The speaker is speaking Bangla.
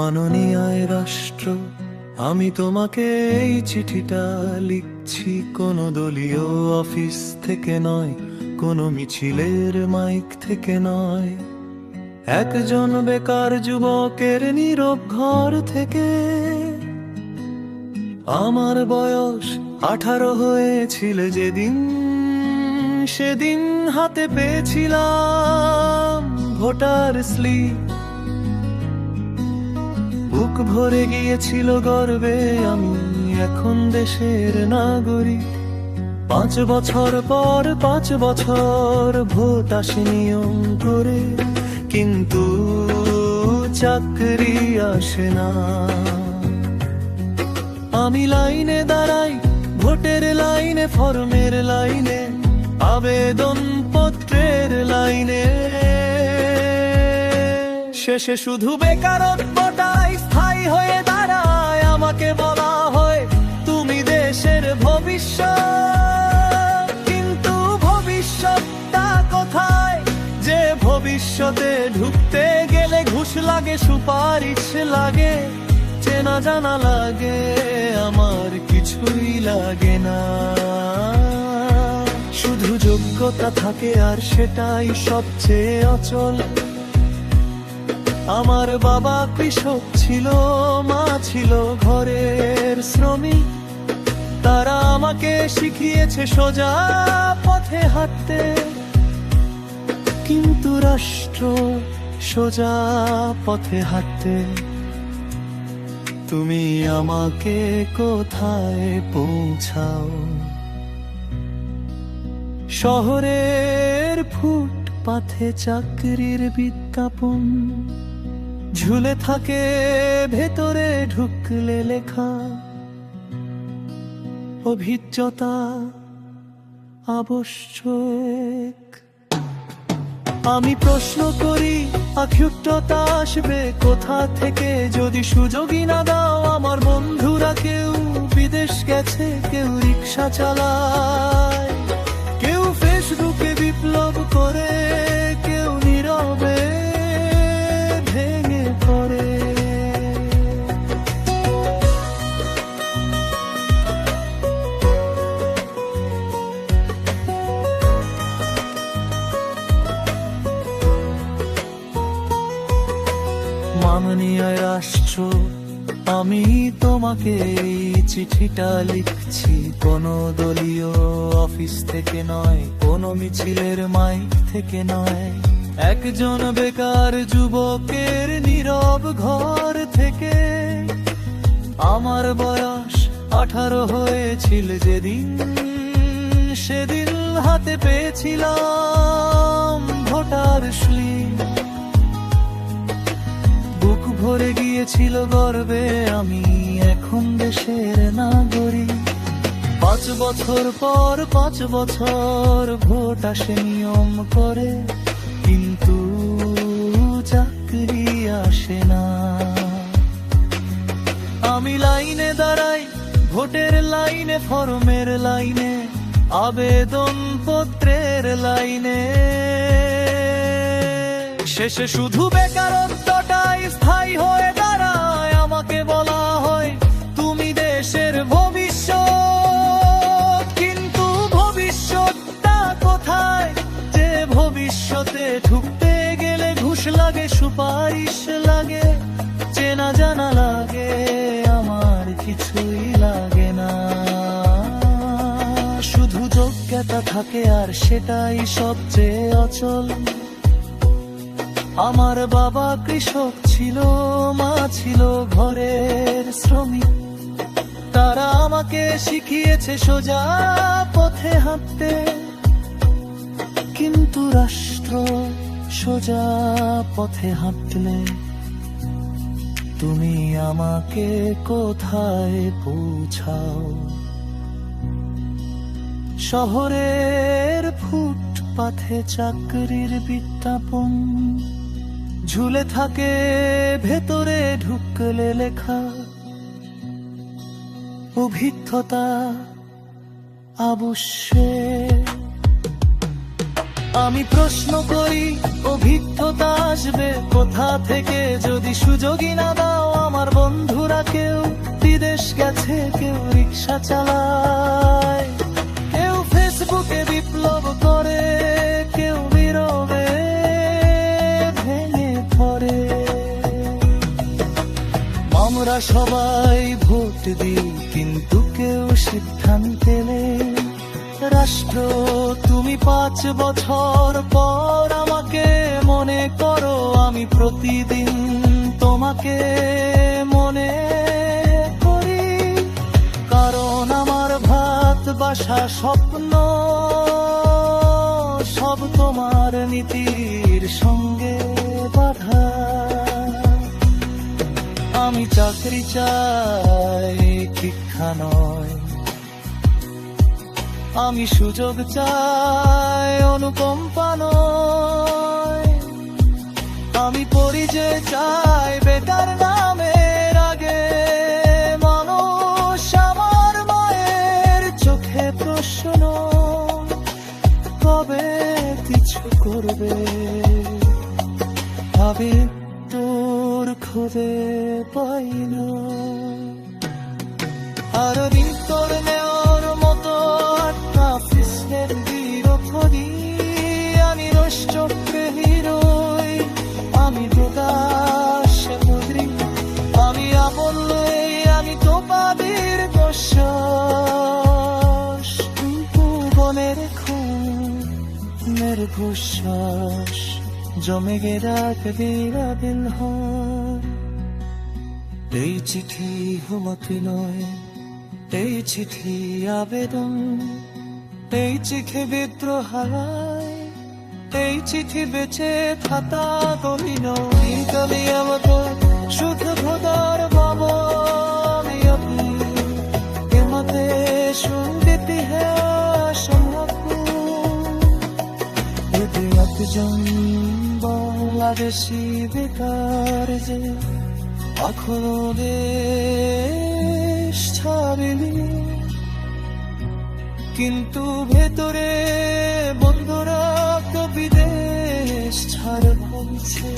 মাননীয় রাষ্ট্র, আমি তোমাকে এই চিঠিটা লিখছি। কোনো দলীয় অফিস থেকে নয়, কোনো মিছিলের মাইক থেকে নয়। একজন বেকার যুবকের নীরব ঘর থেকে। আমার বয়স আঠারো হয়েছিল যেদিন, সেদিন হাতে পেয়েছিলাম ভোটার স্লিপ। বুক ভরে গিয়েছিল গর্বে আমি, এখন দেশের নাগরিক। পাঁচ বছর পর পাঁচ বছর ভোট আসে নিয়ম করে কিন্তু চাকরি আসে না। আমি লাইনে দাঁড়াই, ভোটের লাইনে, ফর্মের লাইনে, আবেদন পত্রের লাইনে। শেষে শুধু বেকারত্বটাই স্থায়ী হয়ে দাঁড়ায়, আমাকে বলা হয় তুমি দেশের ভবিষ্যৎ। কিন্তু ভবিষ্যৎটা কোথায়? যে ভবিষ্যতে ঢুকতে গেলে ঘুষ লাগে, সুপারিশ লাগে, চেনা জানা লাগে, আমার কিছুই লাগে না। শুধু যোগ্যতা থাকে আর সেটাই সবচেয়ে অচল। আমার বাবা কৃষক ছিল, মা ছিল ঘরের শ্রমিক। তারা আমাকে শিখিয়েছে সোজা পথে হাঁটতে। কিন্তু রাষ্ট্র সোজা পথে হাঁটতে। তুমি আমাকে কোথায় পৌঁছাও? শহরের ফুটপাথে চাকরির বিজ্ঞাপন। ঝুলে থাকে ভেতরে ঢুকলে লেখা অভিজ্ঞতা আবশ্যক। আমি প্রশ্ন করি, আক্ষুব্ধতা আসবে কোথা থেকে? যদি সুযোগই না দাও, আমার বন্ধুরা কেউ, বিদেশ গেছে, কেউ রিক্সা চালায়। মাননীয় রাষ্ট্র আমি তোমাকে এই চিঠিটা লিখছি। কোনো দলীয় অফিস থেকে নয়, কোনো মিছিলের মাইক থেকে নয়। একজন বেকার যুবকের নীরব ঘর থেকে আমার বয়স আঠারো হয়েছিল যেদিন, সেদিন হাতে পেয়েছিলাম ভোটার স্লিপ ভরে গিয়েছিল গর্বে আমি এখন দেশের নাগরিক। পাঁচ বছর পর পাঁচ বছর ভোট আসে নিয়ম করে, কিন্তু চাকরি আসে না। আমি লাইনে দাঁড়াই ভোটের লাইনে, ফর্মের লাইনে, আবেদন পত্রের লাইনে। শেষে শুধু স্থায়ী হয়ে দাঁড়ায়, আমাকে বলা হয় তুমি দেশের ভবিষ্যৎ। কিন্তু ভবিষ্যৎটা কোথায়? যে ভবিষ্যতে ঢুকতে গেলে ঘুষ লাগে, সুপারিশ লাগে, চেনা জানা লাগে, আমার কিছুই লাগে না। শুধু যোগ্যতা থাকে আর সেটাই সবচেয়ে অচল। আমার বাবা কৃষক ছিল, মা ছিল ঘরের শ্রমিক। তারা আমাকে শিখিয়েছে সোজা পথে হাঁটতে। কিন্তু রাষ্ট্র সোজা পথে হাঁটলে। তুমি আমাকে কোথায় পৌঁছাও? শহরের ফুটপাথে চাকরির বিজ্ঞাপন। ঝুলে থাকে ভেতরে ঢুকলে লেখা অভিজ্ঞতা আবশ্যক আমি প্রশ্ন করি, অভিজ্ঞতা আসবে কোথা থেকে? যদি সুযোগই না দাও আমার বন্ধুরা কেউ, বিদেশ গেছে কেউ, রিক্সা চালায় আমরা সবাই ভোট দিই, কিন্তু কেউ সিদ্ধান্তে নেই। রাষ্ট্র, তুমি পাঁচ বছর পর আমাকে মনে করো, আমি প্রতিদিন তোমাকে মনে করি। কারণ আমার ভাত বাসা স্বপ্ন, সব তোমার নীতির সঙ্গে বাধা। আমি চাকরি চাই শিক্ষা নয়। আমি সুযোগ চাই, অনুকম্পা নয়। আমি পরিচয় চাই, বেটার নামের আগে। মানুষ আমার মায়ের চোখে প্রশ্ন, কবে কিছু করবে? ভাবে তোর খুঁজে। পাইল আর দিন তোর নেওয়ার মতো একটা কৃষ্ণের বিরোধী আমি রষ্টকে হিরোই। আমি প্রকাশ মুদ্রি, আমি আপনলে আমি তোমাদের বিশ্বাস বনের খুনের জমে গে রাখ বিরাবিল হয় এই চিঠি হুমকি নয়, এই চিঠি আবেদন, এই চিঠি বিদ্রোহ এই চিঠি বেঁচে খাতা কবি নয়। কবি আমাকে শুধু খোদার বাবা আমি আপনি, এমতে শুনতে হ্যাঁ সম্ভব এতে একজন বাংলাদেশি বেকার যে এখনও দেশ ছাড়েনি। কিন্তু ভেতরে বন্ধুরা তো বিদেশ ছাড় ভাবছে